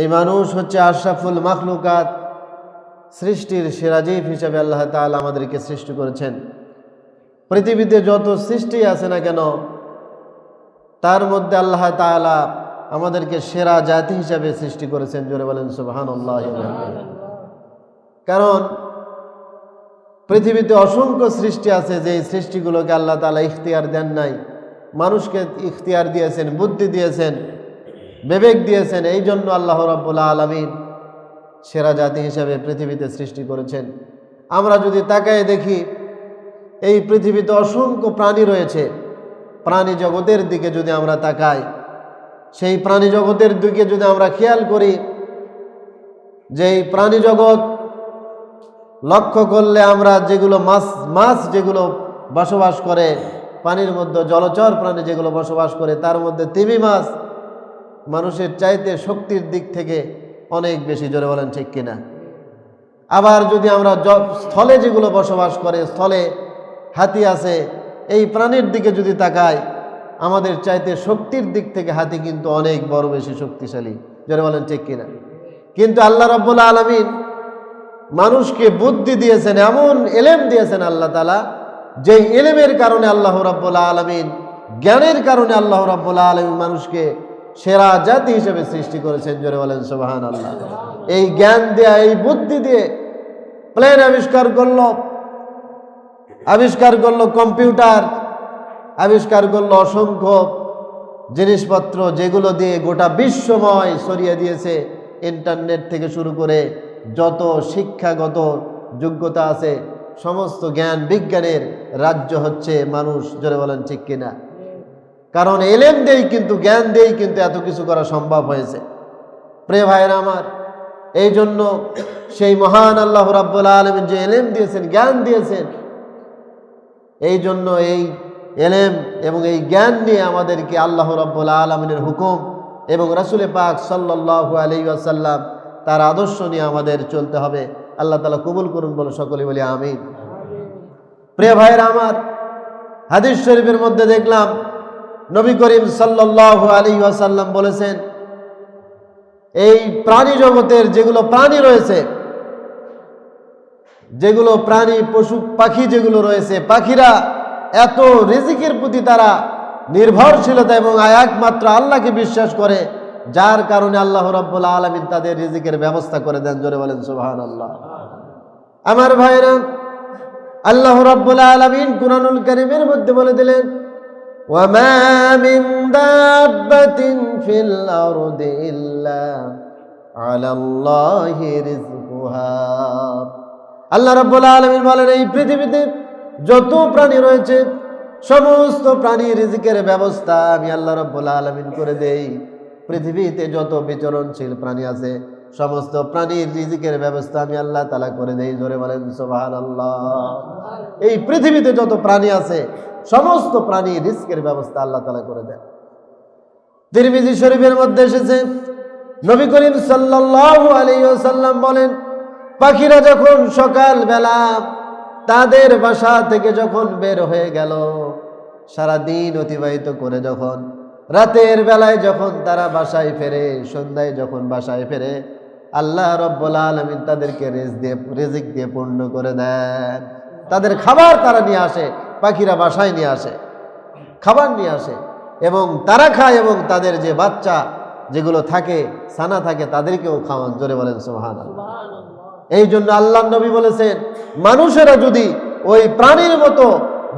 এই মানুষ হচ্ছে আশরাফুল মাখলুকাত, সৃষ্টির সিরাজীব হিসাবে আল্লাহ তাআলা আমাদেরকে সৃষ্টি করেছেন। পৃথিবীতে যত সৃষ্টি আছে না কেন, তার মধ্যে আল্লাহ তাআলা আমাদেরকে সেরা জাতি হিসাবে সৃষ্টি করেছেন, জোরে বলেন সুবাহান কারণ পৃথিবীতে অসংখ্য সৃষ্টি আছে, যে সৃষ্টিগুলোকে আল্লাহ তাআলা ইখতিয়ার দেন নাই। মানুষকে ইখতিয়ার দিয়েছেন, বুদ্ধি দিয়েছেন। বিবেক দিয়েছেন, এই জন্য আল্লাহ রাব্বুল আলমিন সেরা জাতি হিসাবে পৃথিবীতে সৃষ্টি করেছেন। আমরা যদি তাকায় দেখি, এই পৃথিবীতে অসংখ্য প্রাণী রয়েছে। প্রাণী জগতের দিকে যদি আমরা তাকাই, সেই প্রাণী জগতের দিকে যদি আমরা খেয়াল করি যে এই প্রাণী জগৎ লক্ষ্য করলে আমরা যেগুলো মাছ মাছ যেগুলো বসবাস করে, পানির মধ্যে জলচর প্রাণী যেগুলো বসবাস করে, তার মধ্যে তিমি মাছ মানুষের চাইতে শক্তির দিক থেকে অনেক বেশি, জোরে বলেন ঠিক কিনা? আবার যদি আমরা স্থলে যেগুলো বসবাস করে, স্থলে হাতি আছে, এই প্রাণীর দিকে যদি তাকাই, আমাদের চাইতে শক্তির দিক থেকে হাতি কিন্তু অনেক বড় বেশি শক্তিশালী, জোরে বলেন ঠিক কিনা? কিন্তু আল্লাহ রব্বুল আলমিন মানুষকে বুদ্ধি দিয়েছেন, এমন এলেম দিয়েছেন আল্লাহ তালা যে এলেমের কারণে আল্লাহ রাব্বুল আলমিন, জ্ঞানের কারণে আল্লাহ রাব্বুল আলমিন মানুষকে সেরা জাতি হিসেবে সৃষ্টি করেছেন, জোরে বলেন সোবাহান আল্লাহ এই জ্ঞান দেয়া, এই বুদ্ধি দিয়ে প্লেন আবিষ্কার করল আবিষ্কার করল কম্পিউটার আবিষ্কার করল অসংখ্য জিনিসপত্র যেগুলো দিয়ে গোটা বিশ্বময় সরিয়ে দিয়েছে। ইন্টারনেট থেকে শুরু করে যত শিক্ষাগত যোগ্যতা আছে, সমস্ত জ্ঞান বিজ্ঞানের রাজ্য হচ্ছে মানুষ, জোরে বলেন, ঠিক কিনা? কারণ এলেম দেই কিন্তু, জ্ঞান দিয়েই কিন্তু এত কিছু করা সম্ভব হয়েছে। প্রে ভাইয়েরা আমার, এই জন্য সেই মহান আল্লাহ রাব্বুল আলমিন যে এলেম দিয়েছেন, জ্ঞান দিয়েছেন, এই জন্য এই এলেম এবং এই জ্ঞান নিয়ে আমাদেরকে আল্লাহ রাব্বুল আলমিনের হুকুম এবং রাসুলে পাক সাল্লাহ আলি আসাল্লাম তার আদর্শ নিয়ে আমাদের চলতে হবে। আল্লাহ তালা কবুল করুন বলে সকলে বলি আমিন। প্রিয় ভাইয়েরা আমার, হাদিস শরীফের মধ্যে দেখলাম নবী করিম সাল্লাহ আলী আসাল্লাম বলেছেন, এই প্রাণী জগতের যেগুলো প্রাণী রয়েছে, যেগুলো প্রাণী, পশু, পাখি যেগুলো রয়েছে, পাখিরা এত রিজিকের প্রতি তারা নির্ভরশীলতা এবং একমাত্র আল্লাহকে বিশ্বাস করে, যার কারণে আল্লাহ রব্বুল আলমিন তাদের রিজিকের ব্যবস্থা করে দেন। জোরে বলেন সুবাহান আল্লাহ আমার ভাইরা, আল্লাহ রব্বুল আলমিন কুরানুল করিমের মধ্যে বলে দিলেন وما من دابة في الأرض إلا على الله رزقها আল্লাহ রাব্বুল আলামিন বলেন এই পৃথিবীতে যত প্রাণী রয়েছে সমস্ত প্রাণী রিজিকের ব্যবস্থা আমি আল্লাহ রাব্বুল আলামিন করে দেই পৃথিবীতে যত বিচরণশীল প্রাণী আছে সমস্ত প্রাণীর রিজিকের ব্যবস্থা আমি আল্লাহ তালা করে দেই, জোরে বলেন, সুবহানাল্লাহ। এই পৃথিবীতে যত প্রাণী আছে, সমস্ত প্রাণী রিস্কের ব্যবস্থা আল্লাহ তালা করে দেন। তিরমিজি শরীফের মধ্যে এসেছে, নবী করিম সাল্লাল্লাহু আলাইহি ওয়াসাল্লাম বলেন, পাখিরা যখন সকাল বেলা তাদের বাসা থেকে যখন বের হয়ে গেল সারা দিন অতিবাহিত করে যখন, রাতের বেলায় যখন তারা বাসায় ফেরে, সন্ধ্যায় যখন বাসায় ফেরে আল্লাহ রব্বুল আলমিন তাদেরকে রেজ দিয়ে রেজিক দিয়ে পূর্ণ করে দেন। তাদের খাবার তারা নিয়ে আসে পাখিরা বাসায় নিয়ে আসে খাবার নিয়ে আসে। এবং তারা খায় এবং তাদের যে বাচ্চা যেগুলো থাকে সানা থাকে তাদেরকেও খাওয়ান। জোরে বলেন সোহান এই জন্য আল্লাহ নবী বলেছেন মানুষেরা যদি ওই প্রাণীর মতো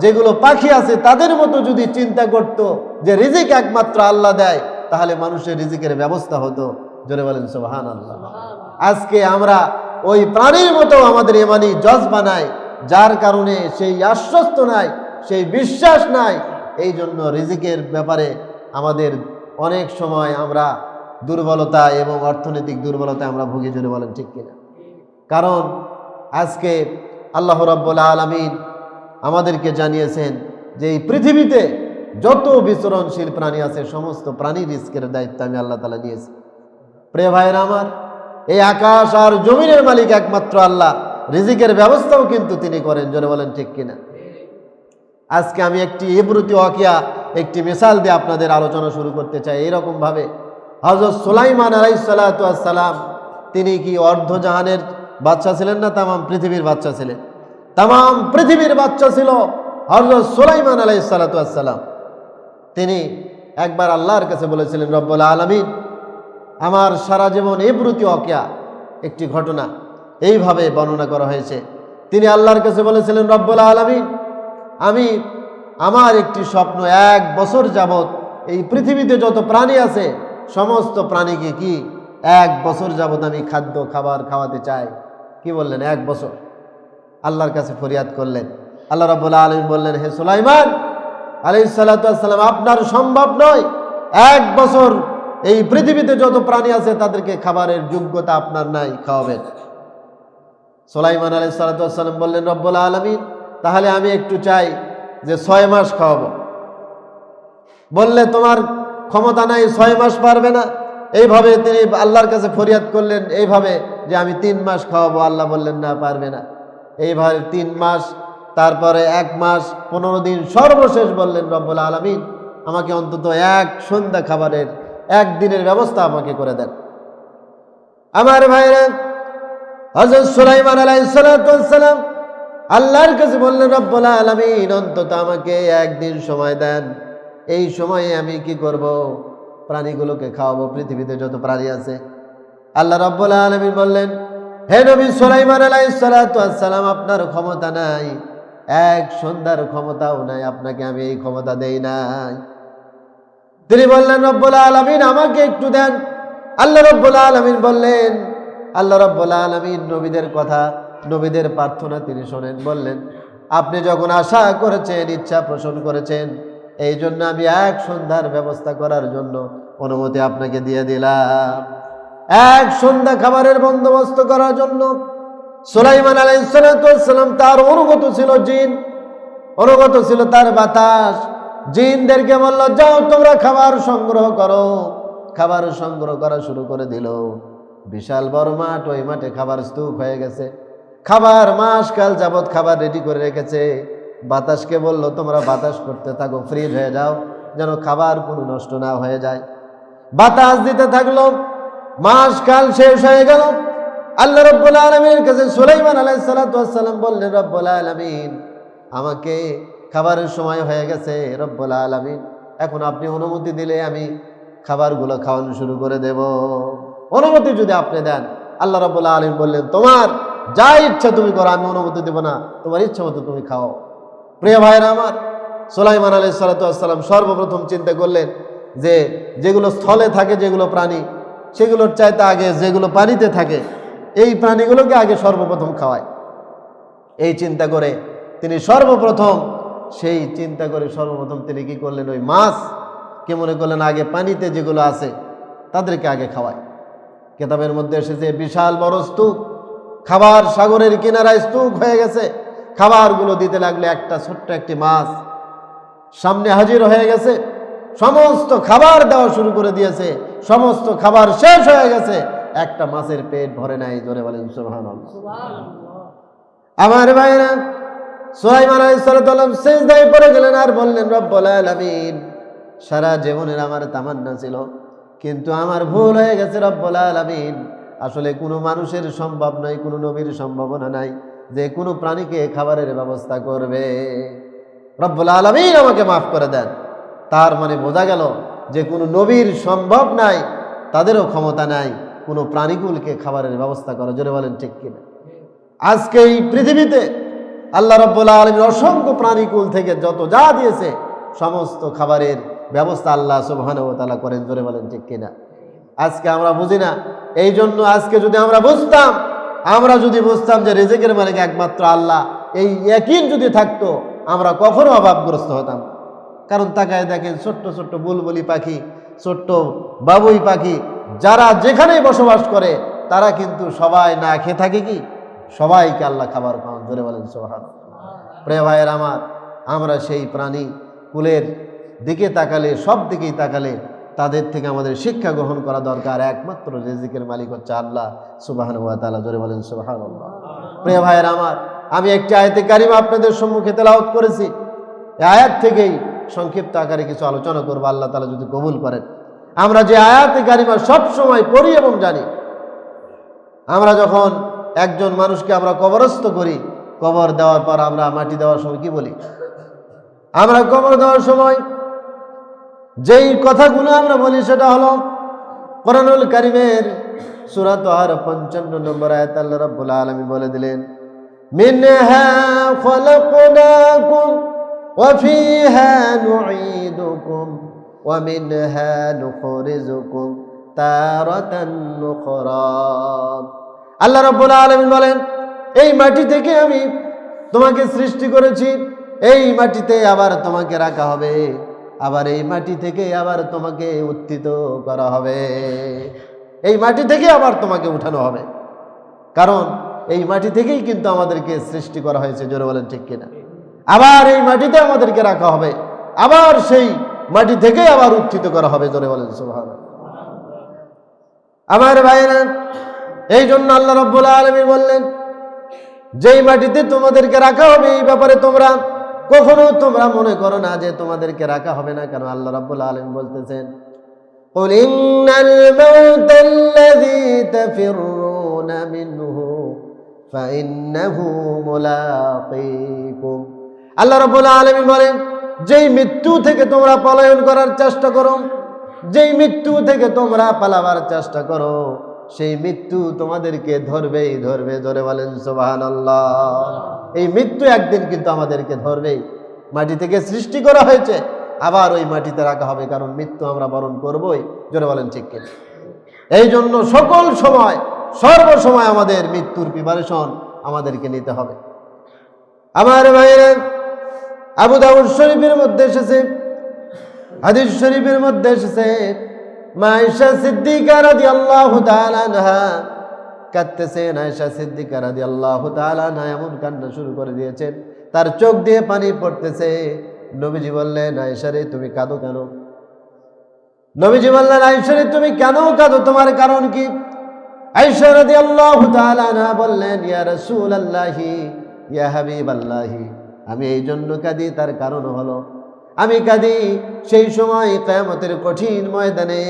যেগুলো পাখি আছে তাদের মতো যদি চিন্তা করত যে রিজিক একমাত্র আল্লাহ দেয় তাহলে মানুষের রিজিকের ব্যবস্থা হতো। জোরে বলেন সোহান আল্লাহ আজকে আমরা ওই প্রাণীর মতো আমাদের এমানি জজ বানাই যার কারণে সেই আশ্বস্ত নাই সেই বিশ্বাস নাই। এই জন্য রিজিকের ব্যাপারে আমাদের অনেক সময় আমরা দুর্বলতা এবং অর্থনৈতিক দুর্বলতা আমরা ভুগি জোরে বলেন ঠিক কিনা? কারণ আজকে আল্লাহ রাব্বুল আলমিন আমাদেরকে জানিয়েছেন যে এই পৃথিবীতে যত বিচরণশীল প্রাণী আছে সমস্ত প্রাণী রিস্কের দায়িত্ব আমি আল্লাহ তালা নিয়েছি। প্রিয় ভাইয়েরা আমার, এই আকাশ আর জমিনের মালিক একমাত্র আল্লাহ। রিজিকের ব্যবস্থাও কিন্তু তিনি করেন, জোরে বলেন ঠিক কিনা? আজকে আমি একটি ইবরুতি ওয়াকিয়া, একটি মিসাল দিয়ে আপনাদের আলোচনা শুরু করতে চাই। এইরকম ভাবে হজরত সুলাইমান আলাইসালাম তিনি কি অর্ধজাহানের বাচ্চা ছিলেন না তামাম পৃথিবীর বাচ্চা ছিলেন? তামাম পৃথিবীর বাচ্চা ছিল হজরত সুলাইমান আলাইসালাম তিনি একবার আল্লাহর কাছে বলেছিলেন, রব্বুল আলমিন আমার সারা জীবন এব্রুতি অকেয়া একটি ঘটনা। এইভাবে বর্ণনা করা হয়েছে। তিনি আল্লাহর কাছে বলেছিলেন, রব্বুল আলমিন, আমি আমার একটি স্বপ্ন, এক বছর যাবৎ এই পৃথিবীতে যত প্রাণী আছে, সমস্ত প্রাণীকে কি এক বছর যাবৎ আমি খাদ্য, খাবার খাওয়াতে চাই? কি বললেন? এক বছর। আল্লাহর কাছে ফরিয়াদ করলেন। আল্লাহ রব্বুল্লাহ আলম বললেন, হে সুলাইমান আলি সাল্লাম আপনার সম্ভব নয় এক বছর এই পৃথিবীতে যত প্রাণী আছে, তাদেরকে খাবারের যোগ্যতা আপনার নাই খাওয়াবেন সোলাইমান আলি সাল্লাম বললেন রব্বুল্লাহ আলমিন, তাহলে আমি একটু চাই যে ছয় মাস খাওয়াবো। বললে, তোমার ক্ষমতা নাই, ছয় মাস পারবে না। এইভাবে তিনি আল্লাহর কাছে ফরিয়াদ করলেন, এইভাবে যে, আমি তিন মাস খাওয়াবো। আল্লাহ বললেন, না, পারবে না। এইভাবে তিন মাস, তারপরে এক মাস, পনেরো দিন সর্বশেষ বললেন, রব্বুল আলমিন, আমাকে অন্তত এক সন্ধ্যা খাবারের একদিনের ব্যবস্থা আমাকে করে দেন। আমার ভাইরা হজরত সুলাইমান আলাইসালাম আল্লাহর কাছে বললেন, রব্বুল আলমিন, অন্তত আমাকে একদিন সময় দেন। এই সময়ে আমি কি করব? প্রাণীগুলোকে খাওয়াবো, পৃথিবীতে যত প্রাণী আছে। আল্লাহ রব্বুল আলমিন বললেন, হে নবী সোলাইমান আলাইসালাম আপনার ক্ষমতা নাই। এক সন্ধ্যার ক্ষমতাও নাই, আপনাকে আমি এই ক্ষমতা দেই নাই। তিনি বললেন, রব্বুল আলমিন, আমাকে একটু দেন। আল্লাহ রব্বুল আলমিন বললেন, আল্লাহ রব্বুল আলমিন নবীদের কথা, নবীদের প্রার্থনা তিনি শোনেন। বললেন, আপনি যখন আশা করেছেন, ইচ্ছা পোষণ করেছেন, এই জন্য আমি এক সন্ধ্যার ব্যবস্থা করার জন্য অনুমতি আপনাকে দিয়ে দিলাম। এক সন্ধ্যা খাবারের বন্দোবস্ত করার জন্য সুলাইমান আলাইসালাম তার অনুগত ছিল জিন, অনুগত ছিল তার বাতাস। জিনদেরকে বলল, যাও, তোমরা খাবার সংগ্রহ করো। খাবার সংগ্রহ করা শুরু করে দিল। বিশাল বড় মাঠ, ওই মাঠে খাবার স্তূপ হয়ে গেছে। খাবার মাস কাল যাবৎ খাবার রেডি করে রেখেছে। বাতাসকে বলল, তোমরা বাতাস করতে থাকো ফ্রিজ হয়ে যাও, যেন খাবার কোনো নষ্ট না হয়ে যায়। বাতাস দিতে থাকল। মাস কাল শেষ হয়ে গেল। আল্লাহ রব্বুল আলমীর কাছে সুলাইমান আলাইসালাম বললেন, রব্বুল আলমিন, আমাকে খাবারের সময় হয়ে গেছে, রব্বুল আলমিন। এখন আপনি অনুমতি দিলে আমি খাবারগুলো খাওয়ানো শুরু করে দেব। অনুমতি যদি আপনি দেন, আল্লাহ রব্বুল্লাহ আলম বললেন, তোমার যা ইচ্ছা তুমি করো, আমি অনুমতি দেবো না। তোমার ইচ্ছা মতো তুমি খাও। প্রিয় ভাইরা আমার, সোলাইমান আলাই সালাতাম সর্বপ্রথম চিন্তা করলেন যে, যেগুলো স্থলে থাকে যেগুলো প্রাণী, সেগুলোর চাইতে আগে যেগুলো পানিতে থাকে, এই প্রাণীগুলোকে আগে সর্বপ্রথম খাওয়ায়। এই চিন্তা করে তিনি সর্বপ্রথম সেই চিন্তা করে সর্বপ্রথম তিনি কি করলেন? ওই মাছ কে মনে করলেন আগে পানিতে যেগুলো আছে তাদেরকে আগে খাওয়ায়। কেতাবের মধ্যে এসেছে বিশাল বড় স্তূপ খাবার সাগরের কিনারায় স্তূপ হয়ে গেছে। খাবারগুলো দিতে লাগলে একটা ছোট্ট একটি মাছ। সামনে হাজির হয়ে গেছে সমস্ত খাবার দেওয়া শুরু করে দিয়েছে সমস্ত খাবার শেষ হয়ে গেছে। একটা মাছের পেট ভরে নাই জোরে বলেন আমার ভাইরা সোহাইমান আলাইসালাম শেষ দায় পড়ে গেলেন আর বললেন, রব্বুল আলামিন, সারা জীবনের আমার তামান্না ছিল, কিন্তু আমার ভুল হয়ে গেছে, রব্বুল আলামিন। আসলে কোনো মানুষের সম্ভব নাই কোনো নবীর সম্ভাবনা নাই যে কোনো প্রাণীকে খাবারের ব্যবস্থা করবে। রব্বুল আলমিন আমাকে মাফ করে দেন। তার মানে বোঝা গেল যে কোনো নবীর সম্ভব নাই, তাদেরও ক্ষমতা নাই কোনো প্রাণীকুলকে খাবারের ব্যবস্থা করা। জোরে বলেন ঠিক কিনা? আজকে এই পৃথিবীতে আল্লাহ রব্বুল্লাহ আলমীর অসংখ্য প্রাণীকুল থেকে যত যা দিয়েছে, সমস্ত খাবারের ব্যবস্থা আল্লাহ সুবহানাহু তাআলা করেন, জোরে বলেন ঠিক কিনা? আজকে আমরা বুঝি না। এই জন্য আজকে যদি আমরা বুঝতাম, আমরা যদি বুঝতাম যে রেজেকের মালিক একমাত্র আল্লাহ, এই একই যদি থাকতো, আমরা কখনো অভাবগ্রস্ত হতাম। কারণ তাকায় দেখেন ছোট্ট ছোট্ট বুলবুলি পাখি, ছোট্ট বাবুই পাখি, যারা যেখানেই বসবাস করে, তারা কিন্তু সবাই না খেয়ে থাকে কি? সবাইকে আল্লাহ খাবার খাওয়ান ধরে বলেন সোহান প্রিয় ভাইয়ের আমার আমরা সেই প্রাণী কুলের দিকে তাকালে সব দিকেই তাকালে তাদের থেকে আমাদের শিক্ষা গ্রহণ করা দরকার। একমাত্র রেজিকের মালিক হচ্ছে আল্লাহ সুবাহান ওয়া তাআলা জোরে বলেন সুবাহান প্রিয় ভাইয়ের আমার আমি একটি আয়তে কারিমা আপনাদের সম্মুখে তেলাওয়াত করেছি। এই আয়াত থেকেই সংক্ষিপ্ত আকারে কিছু আলোচনা করব আল্লাহ তালা যদি কবুল করেন। আমরা যে আয়াতে কারিমা সবসময় পড়ি এবং জানি আমরা যখন একজন মানুষকে আমরা কবরস্থ করি, কবর দেওয়ার পর আমরা মাটি দেওয়ার সময় কি বলি? আমরা কবর দেওয়ার সময় যেই কথাগুলো আমরা বলি সেটা হলো কোরআনুল কারিমের সুরাত আর পঞ্চান্ন নম্বর আয়াত আল্লাহ রাব্বুল বলে দিলেন, মিনহা খলাকনাকুম ওয়া আল্লাহ রাব্বুল আলামিন বলেন, এই মাটি থেকে আমি তোমাকে সৃষ্টি করেছি, এই মাটিতে আবার তোমাকে রাখা হবে, আবার এই মাটি থেকে আবার তোমাকে উত্থিত করা হবে। এই মাটি থেকে আবার তোমাকে উঠানো হবে। কারণ এই মাটি থেকেই কিন্তু আমাদেরকে সৃষ্টি করা হয়েছে, জোরে বলেন ঠিক কিনা? আবার এই মাটিতে আমাদেরকে রাখা হবে, আবার সেই মাটি থেকে আবার উত্থিত করা হবে, জোরে বলেন সুবহান আমার ভাইরা এই জন্য আল্লাহ রব্বুল আলমী বললেন যেই মাটিতে তোমাদেরকে রাখা হবে এই ব্যাপারে তোমরা কখনো তোমরা মনে করো না যে তোমাদেরকে রাখা হবে না কেন আল্লাহ রাব্বুল আলম বলতেছেন قل إن الموت الذي تفرون منه فإنه ملاقيكم আল্লাহ রাব্বুল আলামিন বলেন যেই মৃত্যু থেকে তোমরা পলায়ন করার চেষ্টা করো যেই মৃত্যু থেকে তোমরা পালাবার চেষ্টা করো সেই মৃত্যু তোমাদেরকে ধরবেই, ধরবে ধরে বলেন সোবাহান এই মৃত্যু একদিন কিন্তু আমাদেরকে ধরবেই। মাটি থেকে সৃষ্টি করা হয়েছে, আবার ওই মাটিতে রাখা হবে, কারণ মৃত্যু আমরা বরণ করবই। জোরে বলেন ঠিক কিনা? এই জন্য সকল সময়, সর্বসময় আমাদের মৃত্যুর প্রিপারেশন আমাদেরকে নিতে হবে। আমার ভাইয়ের, আবু দাউদ শরীফের মধ্যে এসেছে, হাদিস শরীফের মধ্যে এসেছে মাইশা সিদ্দিকা রাদিয়াল্লাহু তাআলা আনহা কাঁদতেছেন আয়েশা সিদ্দিকা রাদিয়াল্লাহু তাআলা আনহা এমন কান্না শুরু করে দিয়েছেন তার চোখ দিয়ে পানি পড়তেছে। নবীজি বললেন আয়েশা রে, তুমি কাঁদো কেন? নবীজি বললেন আয়েশা রে, তুমি কেন কাঁদো? তোমার কারণ কি? আয়েশা রাদিয়াল্লাহু তাআলা আনহা বললেন, ইয়া রাসূলুল্লাহি, ইয়া হাবিবাল্লাহি, আমি এই জন্য কাঁদি, তার কারণ হলো আমি কাঁদি, সেই সময় কেয়ামতের কঠিন ময়দানে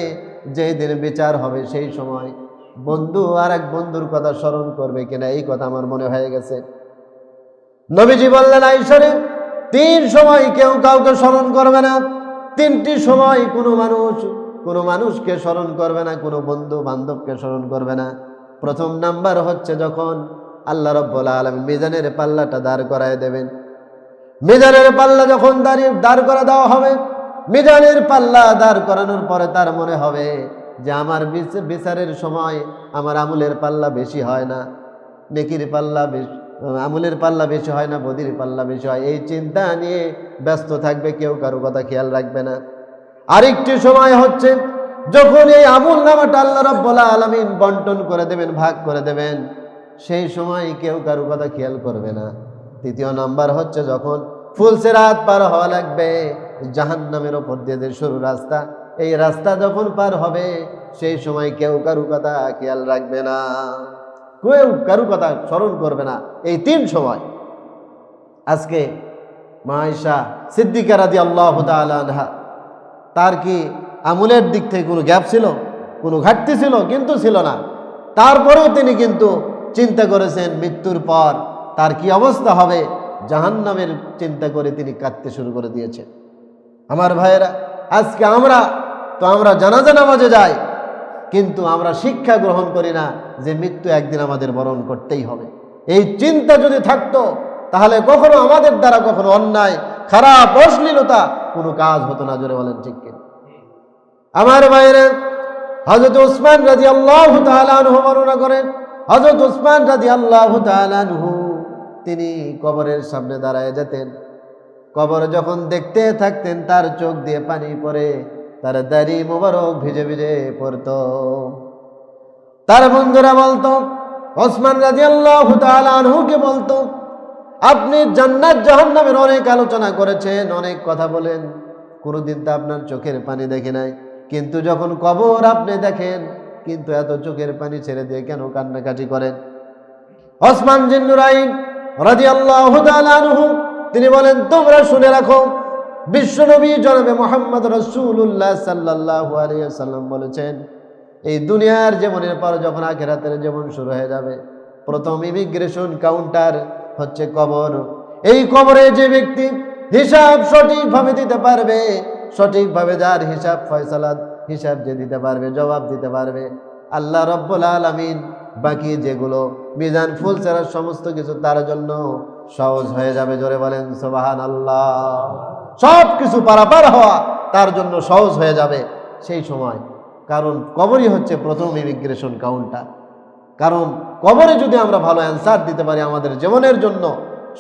যেই দিন বিচার হবে সেই সময় বন্ধু আর এক বন্ধুর কথা স্মরণ করবে কিনা, এই কথা আমার মনে হয়ে গেছে। নবীজি বললেন আইসরে তিন সময় কেউ কাউকে স্মরণ করবে না, তিনটি সময় কোনো মানুষ, কোনো মানুষকে স্মরণ করবে না, কোনো বন্ধু বান্ধবকে স্মরণ করবে না। প্রথম নাম্বার হচ্ছে যখন আল্লাহ রব্বুল আলম মিজানের পাল্লাটা দাঁড় করায় দেবেন। মিজানের পাল্লা যখন দাঁড়িয়ে দাঁড় করা দেওয়া হবে, মিজানের পাল্লা দাঁড় করানোর পরে তার মনে হবে যে আমার বিচ- বিচারের সময় আমার আমুলের পাল্লা বেশি হয় না, নেকির পাল্লা বেশি আমুলের পাল্লা বেশি হয় না, বদির পাল্লা বেশি হয়। এই চিন্তা নিয়ে ব্যস্ত থাকবে কেউ, কারও কথা খেয়াল রাখবে না। আরেকটি সময় হচ্ছে, যখন এই আমুল নামাটা আল্লাহ রব্বুল আলমিন বন্টন করে দেবেন, ভাগ করে দেবেন, সেই সময় কেউ কারও কথা খেয়াল করবে না। তৃতীয় নাম্বার হচ্ছে যখন ফুলসে রাত পার হওয়া লাগবে জাহান নামের ওপর দিয়ে যে সরু রাস্তা, এই রাস্তা যখন পার হবে, সেই সময় কেউ কারু কথা খেয়াল রাখবে না। কেউ কারু কথা স্মরণ করবে না। এই তিন সময়। আজকে মাইশা সিদ্দিকা রাজি আল্লাহ আনহা, তার কি আমুলের দিক থেকে কোনো গ্যাপ ছিল? কোনো ঘাটতি ছিল? কিন্তু ছিল না। তারপরেও তিনি কিন্তু চিন্তা করেছেন, মৃত্যুর পর তার কি অবস্থা হবে? জাহান্নামের চিন্তা করে তিনি কাঁদতে শুরু করে দিয়েছেন। আমার ভাইয়েরা, আজকে আমরা, তো আমরা জানাজা নামাজে যাই, কিন্তু আমরা শিক্ষা গ্রহণ করি না যে মৃত্যু একদিন আমাদের বরণ করতেই হবে। এই চিন্তা যদি থাকতো, তাহলে কখনো আমাদের দ্বারা কখনো অন্যায়, খারাপ, অশ্লীলতা কোনো কাজ হতো না, জোরে বলেন ঠিক আমার বাইরে হজরত উসমান রাজি আল্লাহ তালু বর্ণনা করেন হজরত উসমান রাজি আল্লাহ তালু তিনি কবরের সামনে দাঁড়ায় যেতেন। কবর যখন দেখতে থাকতেন, তার চোখ দিয়ে পানি পরে তার দাড়ি মোবারক ভিজে ভিজে পড়তো। তার বন্ধুরা বলতো, ওসমান রাজি আল্লাহ তালুকে বলতো, আপনি জান্নাত জাহান্নামের অনেক আলোচনা করেছেন, অনেক কথা বলেন। কোনোদিন তো আপনার চোখের পানি দেখে নাই। কিন্তু যখন কবর আপনি দেখেন, কিন্তু এত চোখের পানি ছেড়ে দিয়ে কেন কান্নাকাটি করেন? ওসমান জিন্নুরাইন তিনি বলেন, তোমরা শুনে রাখো, বিশ্বনবী জনাবে মোহাম্মদ রসুল্লাহ সাল্লাহ সাল্লাম বলেছেন, এই দুনিয়ার জীবনের পর যখন আখেরাতের জীবন শুরু হয়ে যাবে, প্রথম ইমিগ্রেশন কাউন্টার হচ্ছে কবর। এই কবরে যে ব্যক্তি হিসাব সঠিকভাবে দিতে পারবে, সঠিকভাবে যার হিসাব ফয়সালা, হিসাব যে দিতে পারবে, জবাব দিতে পারবে আল্লাহ রব্বুল আলমিন বাকি যেগুলো মিজান ফুল ছাড়া সমস্ত কিছু তার জন্য সহজ হয়ে যাবে, জোরে বলেন সোবাহান আল্লাহ সব কিছু পারাপার হওয়া তার জন্য সহজ হয়ে যাবে সেই সময়। কারণ কবরই হচ্ছে প্রথম ইমিগ্রেশন কাউন্টার। কারণ কবরে যদি আমরা ভালো অ্যান্সার দিতে পারি আমাদের জীবনের জন্য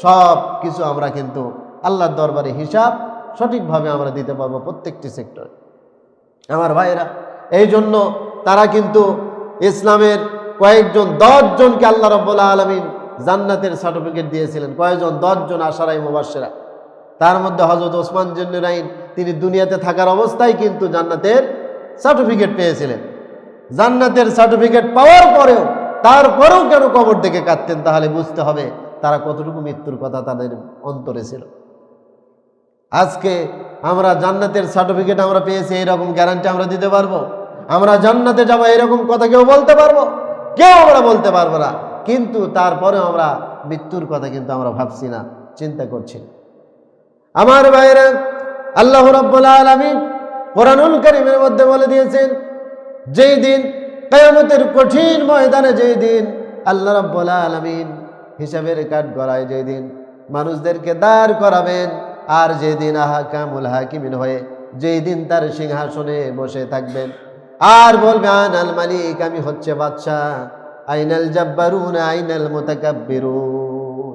সব কিছু আমরা কিন্তু আল্লাহর দরবারে হিসাব সঠিকভাবে আমরা দিতে পারব প্রত্যেকটি সেক্টরে। আমার ভাইয়েরা এই জন্য তারা কিন্তু ইসলামের কয়েকজন জনকে আল্লাহ রব্বুল্লা আলমিন জান্নাতের সার্টিফিকেট দিয়েছিলেন। কয়েকজন দশজন আশারাই মুবাসেরা তার মধ্যে হজরত ওসমান জন্নুরাইন তিনি দুনিয়াতে থাকার অবস্থায় কিন্তু জান্নাতের সার্টিফিকেট পেয়েছিলেন। জান্নাতের সার্টিফিকেট পাওয়ার পরেও তারপরেও কেন কবর থেকে কাঁদতেন তাহলে বুঝতে হবে তারা কতটুকু মৃত্যুর কথা তাদের অন্তরে ছিল। আজকে আমরা জান্নাতের সার্টিফিকেট আমরা পেয়েছি, এইরকম গ্যারান্টি আমরা দিতে পারব? আমরা জান্নাতে যাব, এরকম কথা কেউ বলতে পারব? কেউ আমরা বলতে পারব না। কিন্তু তারপরেও আমরা মৃত্যুর কথা কিন্তু আমরা ভাবছি না, চিন্তা করছি আমার বাইরে আল্লাহ রব্বুল আলমী কোরআনুল করিমের মধ্যে বলে দিয়েছেন, যেই দিন কেয়ামতের কঠিন ময়দানে যেই দিন আল্লাহ রব্বুল আলমিন হিসাবের কাঠ গড়ায় যেই দিন মানুষদেরকে দাঁড় করাবেন, আর যেদিন আহা কামুল হাকিমিন হয়ে যেই দিন তার সিংহাসনে বসে থাকবেন। আর বলবে আনাল মালিক, আমি হচ্ছে বাদশাহ আইনাল জব্বারুন, আইনাল মোতাকাব্বিরুন।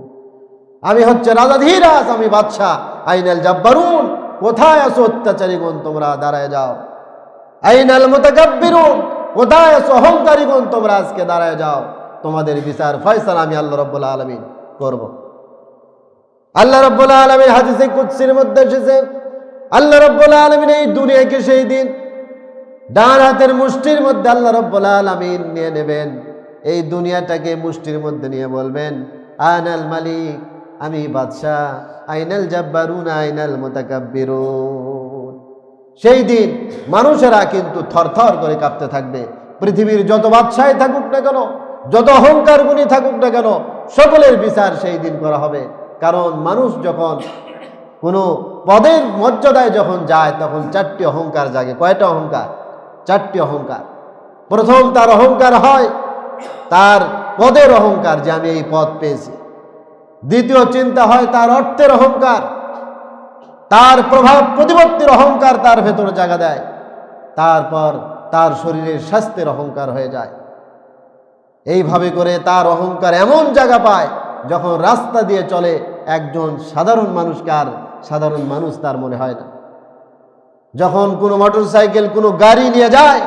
আমি হচ্ছে রাজা ধীরাজ, আমি বাদশাহ আইনাল জব্বারুন, কোথায় আছো অত্যাচারীগণ তোমরা দাঁড়ায় যাও। আইনাল মোতাকাব্বিরুন, কোথায় আছো অহংকারীগণ তোমরা আজকে দাঁড়ায় যাও। তোমাদের বিচার ফয়সালা আমি আল্লাহ রব্বুল আলমিন করব। আল্লাহ রব্বুল আলমিন হাদিসে কুৎসির মধ্যে এসেছে, আল্লাহ রব্বুল আলমিন এই দুনিয়াকে সেই দিন ডান হাতের মুষ্টির মধ্যে আল্লাহ রব্বুল আলমিন নিয়ে নেবেন। এই দুনিয়াটাকে মুষ্টির মধ্যে নিয়ে বলবেন, আনাল মালিক, আমি বাদশাহ, আইনাল জাব্বারুন, আইনাল মোতাকাব্বিরুন। সেই দিন মানুষেরা কিন্তু থরথর করে কাঁপতে থাকবে। পৃথিবীর যত বাদশাহী থাকুক না কেন, যত অহংকার গুণী থাকুক না কেন, সকলের বিচার সেই দিন করা হবে। কারণ মানুষ যখন কোনো পদের মর্যাদায় যখন যায়, তখন চারটি অহংকার জাগে। কয়টা অহংকার? চারটি অহংকার। প্রথম তার অহংকার হয়, তার পদের অহংকার যে আমি এই পদ পেয়েছি। দ্বিতীয় চিন্তা হয় তার অর্থের অহংকার, তার প্রভাব প্রতিপত্তির অহংকার তার ভেতরে জায়গা দেয়, তারপর তার শরীরের স্বাস্থ্যের অহংকার হয়ে যায়। এইভাবে করে তার অহংকার এমন জায়গা পায়, যখন রাস্তা দিয়ে চলে একজন সাধারণ মানুষকে আর সাধারণ মানুষ তার মনে হয় না। যখন কোনো মোটর সাইকেল কোনো গাড়ি নিয়ে যায়,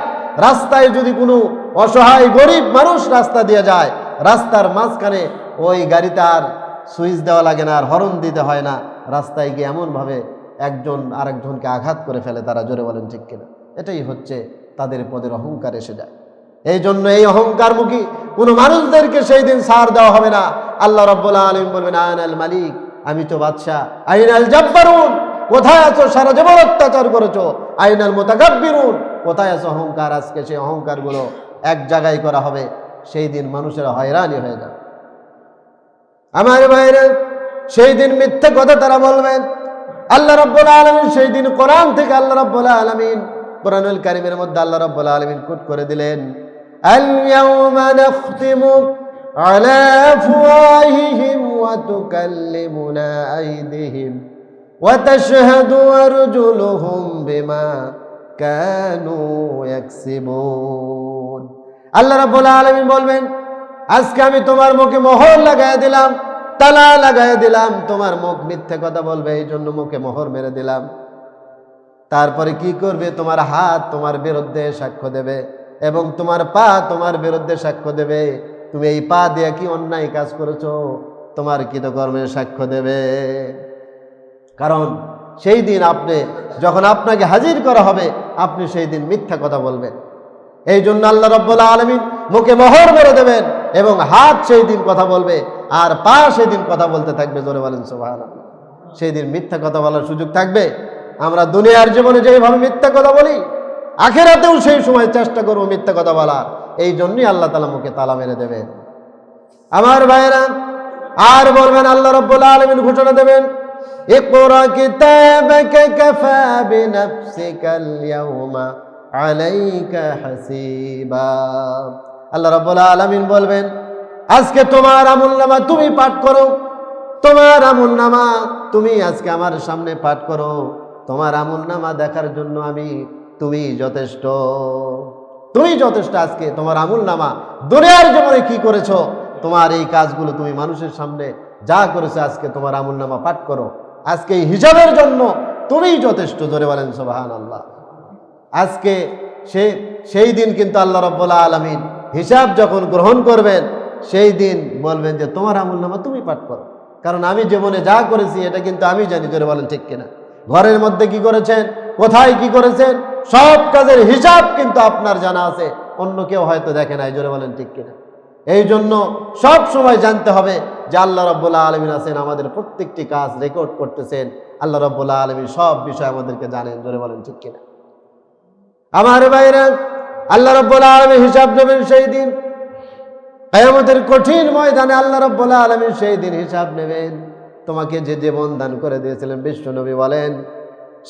রাস্তায় যদি কোনো অসহায় গরিব মানুষ রাস্তা দিয়ে যায়, রাস্তার মাঝখানে ওই গাড়িতে আর সুইচ দেওয়া লাগে না, আর হরন দিতে হয় না, রাস্তায় গিয়ে এমনভাবে একজন আরেকজনকে আঘাত করে ফেলে তারা, জোরে বলেন, ঠিক কিনা? এটাই হচ্ছে তাদের পদের অহংকার এসে যায়। এই জন্য এই অহংকারমুখী কোনো মানুষদেরকে সেই দিন সার দেওয়া হবে না। আল্লাহ রব্বুল্লাহ আলম বলবেন আয়ন আল মালিক, আমি তো বাদশাহ আইন আল জব্বারুন। কোথায় আছো সারা জীবন অত্যাচার করেছো আইন আল মোতাকাব্বিরুন কোথায় আছো অহংকার আজকে সেই অহংকারগুলো এক জায়গায় করা হবে সেই দিন মানুষেরা হয়রানি হয়ে যাবে আমার বাইরে সেই দিন মিথ্যে কথা তারা বলবেন আল্লাহ রব্বুল আলমিন সেই দিন কোরআন থেকে আল্লাহ রব্বুল আলমিন কোরআনুল কারিমের মধ্যে আল্লাহ রব্বুল আলমিন কুট করে দিলেন اليوم نختم على أفواههم وتكلمنا أيديهم وتشهد أرجلهم بما كانوا يكسبون আল্লাহ রাব্বুল আলামিন বলবেন আজকে আমি তোমার মুখে মোহর লাগাই দিলাম তালা লাগাই দিলাম তোমার মুখ মিথ্যে কথা বলবে এই জন্য মুখে মোহর মেরে দিলাম তারপরে কি করবে তোমার হাত তোমার বিরুদ্ধে সাক্ষ্য দেবে এবং তোমার পা তোমার বিরুদ্ধে সাক্ষ্য দেবে তুমি এই পা দিয়ে কি অন্যায় কাজ করেছো তোমার কৃতকর্মের সাক্ষ্য দেবে কারণ সেই দিন আপনি, যখন আপনাকে হাজির করা হবে, আপনি সেই দিন মিথ্যা কথা বলবেন। এই জন্য আল্লাহ রব্বুল্লাহ আলমিন মুখে মোহর মেরে দেবেন এবং হাত সেই দিন কথা বলবে, আর পা সেই দিন কথা বলতে থাকবে, জোরে বলেন সোভান সেই দিন মিথ্যা কথা বলার সুযোগ থাকবে। আমরা দুনিয়ার জীবনে যেভাবে মিথ্যা কথা বলি, আখেরাতেও সেই সময় চেষ্টা করব মিথ্যা কথা বলার। এই জন্যই আল্লাহ তালা মুখে তালা মেরে দেবেন। আমার ভাইরা আর বলবেন আল্লাহ রব্বুল আলমিন ঘোষণা দেবেন اقرأ كتابك كفى بنفسك اليوم عليك حسيبا আল্লাহ রব্বুল আলমিন বলবেন আজকে তোমার আমল নামা তুমি পাঠ করো তোমার আমল নামা তুমি আজকে আমার সামনে পাঠ করো তোমার আমল নামা দেখার জন্য আমি তুমি যথেষ্ট তুমি যথেষ্ট আজকে তোমার আমল নামা দুনিয়ার জীবনে কি করেছো তোমার এই কাজগুলো তুমি মানুষের সামনে যা করেছে আজকে তোমার আমল নামা পাঠ করো। আজকে এই হিসাবের জন্য তুমিই যথেষ্ট, জোরে বলেন সোবাহান আল্লাহ আজকে সে, সেই দিন কিন্তু আল্লাহ রব্বুল্লাহ আলমিন হিসাব যখন গ্রহণ করবেন, সেই দিন বলবেন যে তোমার আমল নামা তুমি পাঠ করো। কারণ আমি জীবনে যা করেছি, এটা কিন্তু আমি জানি, জোরে বলেন ঠিক কিনা। ঘরের মধ্যে কি করেছেন, কোথায় কি করেছেন, সব কাজের হিসাব কিন্তু আপনার জানা আছে। অন্য কেউ হয়তো দেখে নাই, জোরে বলেন ঠিক কিনা। এই জন্য সব সময় জানতে হবে যে আল্লাহ রব্বুল্লাহ আলমিন আছেন, আমাদের প্রত্যেকটি কাজ রেকর্ড করতেছেন। আল্লাহ রব্বুল্লাহ আলমিন সব বিষয় আমাদেরকে জানেন, জোরে বলেন ঠিক কিনা? আমার বাইরে আল্লাহ রব্বুল্লাহ আলমী হিসাব নেবেন সেই দিন। আমাদের কঠিন ময়দানে আল্লাহ রব্বুল্লাহ আলমী সেই দিন হিসাব নেবেন। তোমাকে যে জীবন দান করে দিয়েছিলেন বিশ্বনবী বলেন,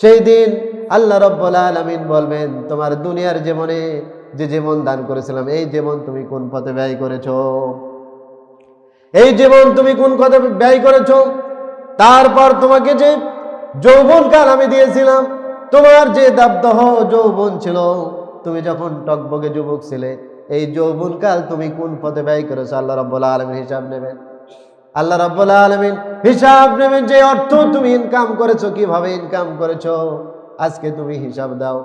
সেই দিন আল্লাহ রব্বুল্লাহ আলমিন বলবেন, তোমার দুনিয়ার জীবনে যে জীবন দান করেছিলাম, এই জীবন তুমি কোন পথে ব্যয় করেছ? এই জীবন তুমি কোন পথে ব্যয় করেছ? তারপর তোমাকে যে যৌবনকাল আমি দিয়েছিলাম, তোমার যে দাবদহ যৌবন ছিল, তুমি যখন টকবগে যুবক ছিলে, এই যৌবনকাল তুমি কোন পথে ব্যয় করেছ? আল্লাহ রব্বুল্লাহ আলমিন হিসাব নেবেন। আল্লাহ রব্বুল্লাহ আলমিন হিসাব নেবেন যে অর্থ তুমি ইনকাম করেছ, কীভাবে ইনকাম করেছ? আজকে তুমি হিসাব দাও।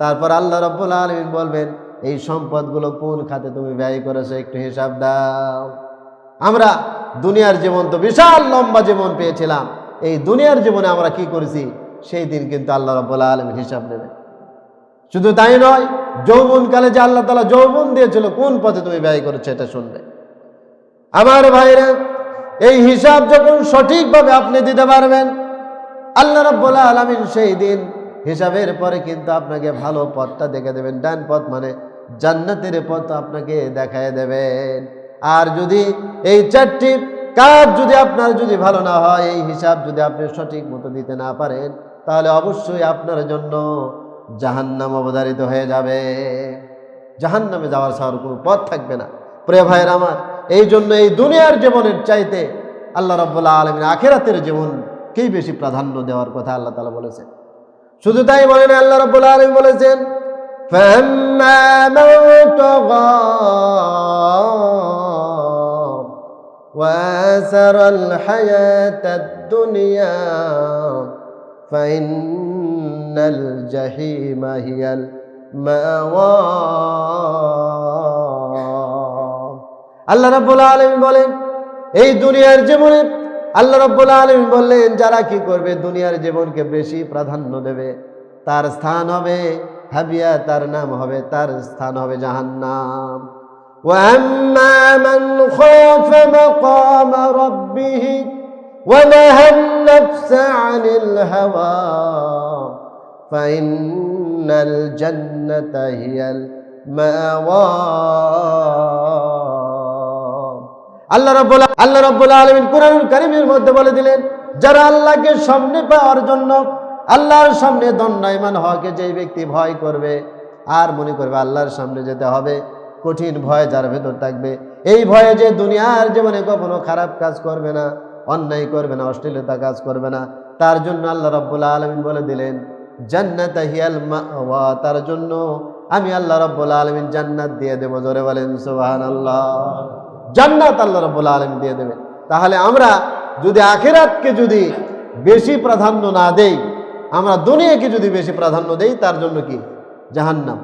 তারপর আল্লাহ রব্বুল্লাহ আলমিন বলবেন এই সম্পদগুলো কোন খাতে তুমি ব্যয় করেছ একটু হিসাব দাও। আমরা দুনিয়ার জীবন তো বিশাল লম্বা জীবন পেয়েছিলাম। এই দুনিয়ার জীবনে আমরা কি করেছি? সেই দিন কিন্তু আল্লাহ রব্বুল্লাহ আলমিন হিসাব নেবে শুধু তাই নয়, যৌবনকালে যে আল্লাহ তালা যৌবন দিয়েছিল, কোন পথে তুমি ব্যয় করেছ এটা শুনবে। আমার ভাইরা, এই হিসাব যখন সঠিকভাবে আপনি দিতে পারবেন, আল্লাহ রব্বুল্লাহ আলমিন সেই দিন হিসাবের পরে কিন্তু আপনাকে ভালো পথটা দেখে দেবেন। ডান পথ মানে জান্নাতের পথ আপনাকে দেখায় দেবেন। আর যদি এই চারটি কাজ যদি আপনার যদি ভালো না হয়, এই হিসাব যদি আপনি সঠিক মতো দিতে না পারেন, তাহলে অবশ্যই আপনার জন্য জাহান্নাম অবধারিত হয়ে যাবে। জাহান্নামে যাওয়ার সার কোনো পথ থাকবে না। প্রিয় ভাইয়ের আমার, এই জন্য এই দুনিয়ার জীবনের চাইতে আল্লাহ রব্বুল্লাহ আলমিন আখেরাতের জীবনকেই বেশি প্রাধান্য দেওয়ার কথা আল্লাহ তালা বলেছেন। শুধু তাই বলেন, আল্লাহ রব্বুল্লাহ আলমিন বলেছেন فأما من طغى وآثر الحياة الدنيا فإن الجحيم هي المأوى আল্লাহ রাব্বুল আলামিন বলেন এই দুনিয়ার জীবনে আল্লাহ রাব্বুল আলামিন বললেন যারা কি করবে দুনিয়ার জীবনকে বেশি প্রাধান্য দেবে তার স্থান হবে হাবিয়া তার নাম হবে তার স্থান হবে জাহান্নাম وأما من خاف مقام ربه ونهى النفس عن الهوى فإن الجنة هي المأوى আল্লাহ রাব্বুল আল্লাহ রাব্বুল আলামিন কোরআনুল কারীমের মধ্যে বলে দিলেন যারা আল্লাহকে সামনে পাওয়ার জন্য আল্লাহর সামনে দণ্ডায়মান হওয়াকে যেই ব্যক্তি ভয় করবে, আর মনে করবে আল্লাহর সামনে যেতে হবে, কঠিন ভয় যার ভেতর থাকবে। এই ভয়ে যে দুনিয়ার জীবনে কখনো খারাপ কাজ করবে না, অন্যায় করবে না, অশ্লীলতা কাজ করবে না, তার জন্য আল্লাহ রাব্বুল আলামিন বলে দিলেন, জান্নাত হিয়াল তার জন্য আমি আল্লাহ রাব্বুল আলামিন জান্নাত দিয়ে দেবো, জোরে বলেন সুবহানাল্লাহ। জান্নাত আল্লাহ রাব্বুল আলামিন দিয়ে দেবে। তাহলে আমরা যদি আখেরাতকে যদি বেশি প্রাধান্য না দেই আমরা দুনিয়াকে যদি বেশি প্রাধান্য দেই, তার জন্য কি? জাহান্নাম।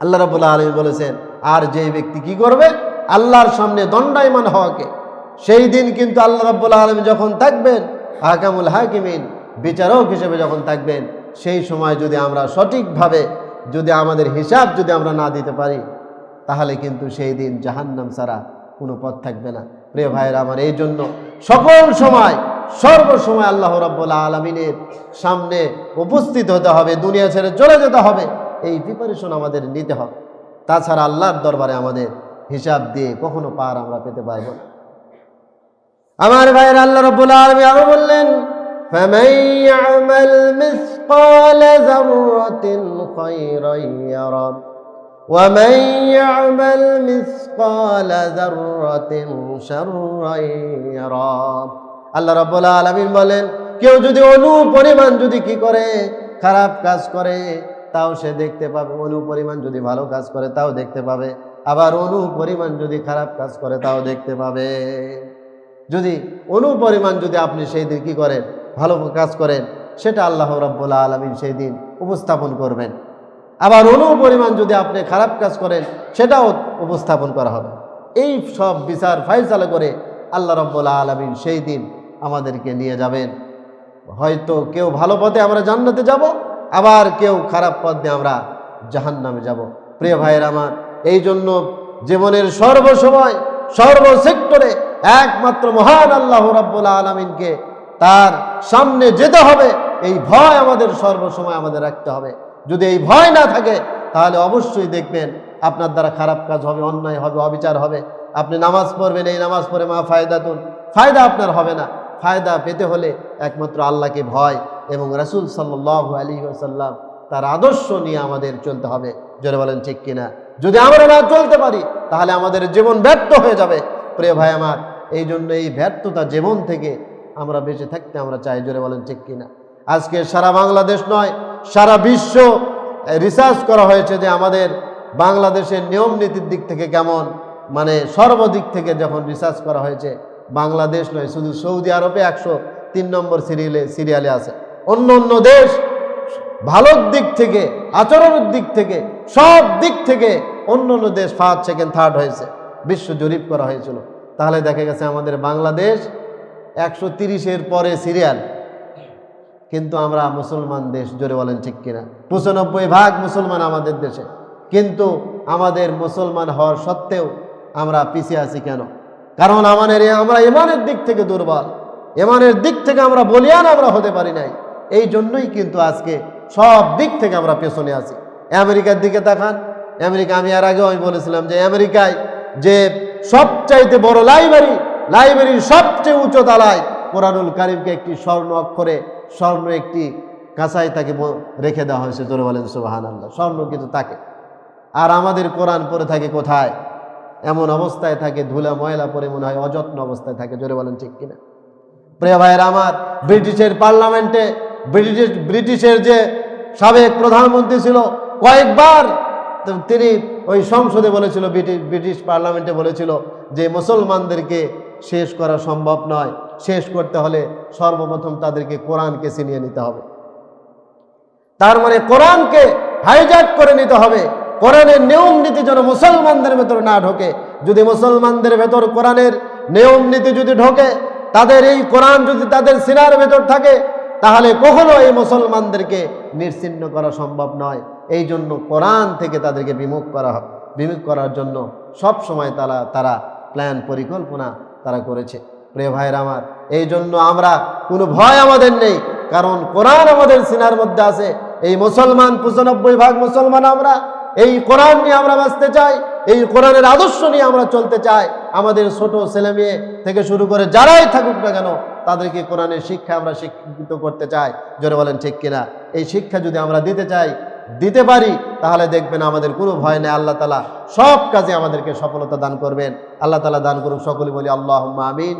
আল্লাহ রাবুল্লাহ আলমী বলেছেন, আর যে ব্যক্তি কি করবে? আল্লাহর সামনে দণ্ডায়মান হওয়াকে। সেই দিন কিন্তু আল্লাহ রাবুল্লাহ আলমী যখন থাকবেন, হাকামুল হাকিমিন, বিচারক হিসেবে যখন থাকবেন, সেই সময় যদি আমরা সঠিকভাবে, যদি আমাদের হিসাব যদি আমরা না দিতে পারি, তাহলে কিন্তু সেই দিন জাহান্নাম ছাড়া কোনো পথ থাকবে না। প্রিয় ভাইয়ের, আমার এই জন্য সকল সময় সর্বসময় আল্লাহ রাব্বুল আলমিনের সামনে উপস্থিত হতে হবে দুনিয়া ছেড়ে চলে যেতে হবে এই প্রিপারেশন আমাদের নিতে হবে তাছাড়া আল্লাহর দরবারে আমাদের হিসাব দিয়ে কখনো পার আমরা পেতে পারবো না আমার ভাইয়ের আল্লাহ রব্বুল আলমী আরো বললেন فمن يعمل مثقال ذرة خيرا يره ومن يعمل مثقال ذرة شرا يره আল্লাহ রাব্বুল আলামিন বলেন, কেউ যদি অনু পরিমাণ যদি কি করে, খারাপ কাজ করে, তাও সে দেখতে পাবে। অনু পরিমাণ যদি ভালো কাজ করে, তাও দেখতে পাবে। আবার অনু পরিমাণ যদি খারাপ কাজ করে, তাও দেখতে পাবে। যদি অনু পরিমাণ যদি আপনি সেই দিন কি করেন, ভালো কাজ করেন, সেটা আল্লাহ রাব্বুল আলমিন সেই দিন উপস্থাপন করবেন। আবার অনু পরিমাণ যদি আপনি খারাপ কাজ করেন, সেটাও উপস্থাপন করা হবে। এই সব বিচার ফাইসালা করে আল্লাহ রব্বুল আলমিন সেই দিন আমাদেরকে নিয়ে যাবেন। হয়তো কেউ ভালো পথে আমরা জান্নাতে যাব, আবার কেউ খারাপ পথ আমরা জাহান্নামে যাব। প্রিয় ভাইয়ের আমার এই জন্য জীবনের সর্বসময় সর্ব সেক্টরে একমাত্র মহান আল্লাহ রাব্বুল আলমিনকে তার সামনে যেতে হবে। এই ভয় আমাদের সর্বসময় আমাদের রাখতে হবে। যদি এই ভয় না থাকে, তাহলে অবশ্যই দেখবেন আপনার দ্বারা খারাপ কাজ হবে, অন্যায় হবে, অবিচার হবে। আপনি নামাজ পড়বেন, এই নামাজ পড়ে মা ফায়দাতুন। ফায়দা আপনার হবে না। ফায়দা পেতে হলে একমাত্র আল্লাহকে ভয় এবং রাসূল সাল্লাহ আলী সাল্লাম তার আদর্শ নিয়ে আমাদের চলতে হবে। জোরে বলেন ঠিক কিনা? যদি আমরা না চলতে পারি, তাহলে আমাদের জীবন ব্যর্থ হয়ে যাবে। প্রিয় ভাই আমার এই জন্য এই ব্যর্থতা জীবন থেকে আমরা বেঁচে থাকতে আমরা চাই, জোরে বলেন ঠিক কিনা? আজকে সারা বাংলাদেশ নয়, সারা বিশ্ব রিসার্চ করা হয়েছে যে আমাদের বাংলাদেশের নিয়ম নীতির দিক থেকে কেমন মানে সর্বদিক থেকে যখন রিসার্চ করা হয়েছে বাংলাদেশ নয়, শুধু সৌদি আরবে একশো তিন নম্বর সিরিয়ালে সিরিয়ালে আছে। অন্য অন্য দেশ ভালোর দিক থেকে, আচরণের দিক থেকে, সব দিক থেকে অন্য অন্য দেশ ফার্স্ট, সেকেন্ড, থার্ড হয়েছে, বিশ্ব জরিপ করা হয়েছিল। তাহলে দেখা গেছে আমাদের বাংলাদেশ একশো তিরিশের পরে সিরিয়াল। কিন্তু আমরা মুসলমান দেশ, জোরে বলেন ঠিক কিনা? পঁচানব্বই ভাগ মুসলমান আমাদের দেশে। কিন্তু আমাদের মুসলমান হওয়ার সত্ত্বেও আমরা পিছিয়ে আছি কেন? কারণ আমাদের আমরা ইমানের দিক থেকে দুর্বল। ইমানের দিক থেকে আমরা বলিয়ান আমরা হতে পারি নাই। এই জন্যই কিন্তু আজকে সব দিক থেকে আমরা পেছনে আছি। আমেরিকার দিকে তাকান। আমেরিকা, আমি আর আগেও আমি বলেছিলাম যে আমেরিকায় যে সবচাইতে বড় লাইব্রেরি, লাইব্রেরির সবচেয়ে উঁচু তালায় কোরআনুল কারিমকে একটি স্বর্ণ অক্ষরে, স্বর্ণ একটি কাঁচায় তাকে রেখে দেওয়া হয়েছে। জোরে বলেন সুবাহান আল্লাহ স্বর্ণ কিন্তু তাকে। আর আমাদের কোরআন পরে থাকে কোথায়? এমন অবস্থায় থাকে, ধুলা, ময়লা পরে মনে হয় অযত্ন অবস্থায় থাকে, জোরে বলেন ঠিক কিনা? প্রিয় ভাইয়ের আমার, ব্রিটিশের পার্লামেন্টে ব্রিটিশ, ব্রিটিশের যে সাবেক প্রধানমন্ত্রী ছিল, কয়েকবার তিনি ওই সংসদে বলেছিল, ব্রিটিশ ব্রিটিশ পার্লামেন্টে বলেছিল যে মুসলমানদেরকে শেষ করা সম্ভব নয়, শেষ করতে হলে সর্বপ্রথম তাদেরকে কোরআনকে ছিনিয়ে নিতে হবে। তার মানে কোরআনকে হাইজ্যাক করে নিতে হবে। কোরআনের নিয়ম নীতি যেন মুসলমানদের ভেতর না ঢোকে। যদি মুসলমানদের ভেতর কোরআনের নিয়ম নীতি যদি ঢোকে, তাদের এই কোরআন যদি তাদের সিনার ভেতর থাকে, তাহলে কখনো এই মুসলমানদেরকে নিশ্চিন্ন করা সম্ভব নয়। এই জন্য কোরআন থেকে তাদেরকে বিমুখ করা বিমুখ করার জন্য সব সময় তারা তারা প্ল্যান পরিকল্পনা তারা করেছে। প্রিয় ভাইয়ের আমার, এই জন্য আমরা কোনো ভয় আমাদের নেই, কারণ কোরআন আমাদের সিনার মধ্যে আছে। এই মুসলমান পঁচানব্বই ভাগ মুসলমান আমরা এই কোরআন নিয়ে আমরা বাঁচতে চাই, এই কোরআনের আদর্শ নিয়ে আমরা চলতে চাই। আমাদের ছোট ছেলে মেয়ে থেকে শুরু করে যারাই থাকুক না কেন, তাদেরকে কোরআনের শিক্ষা আমরা শিক্ষিত করতে চাই। জোরে বলেন ঠিক কিনা? এই শিক্ষা যদি আমরা দিতে চাই, দিতে পারি, তাহলে দেখবেন আমাদের কোনো ভয় নেই। আল্লাহ তালা সব কাজে আমাদেরকে সফলতা দান করবেন। আল্লাহ তালা দান করুক সকলে বলি আল্লাহ আমিন।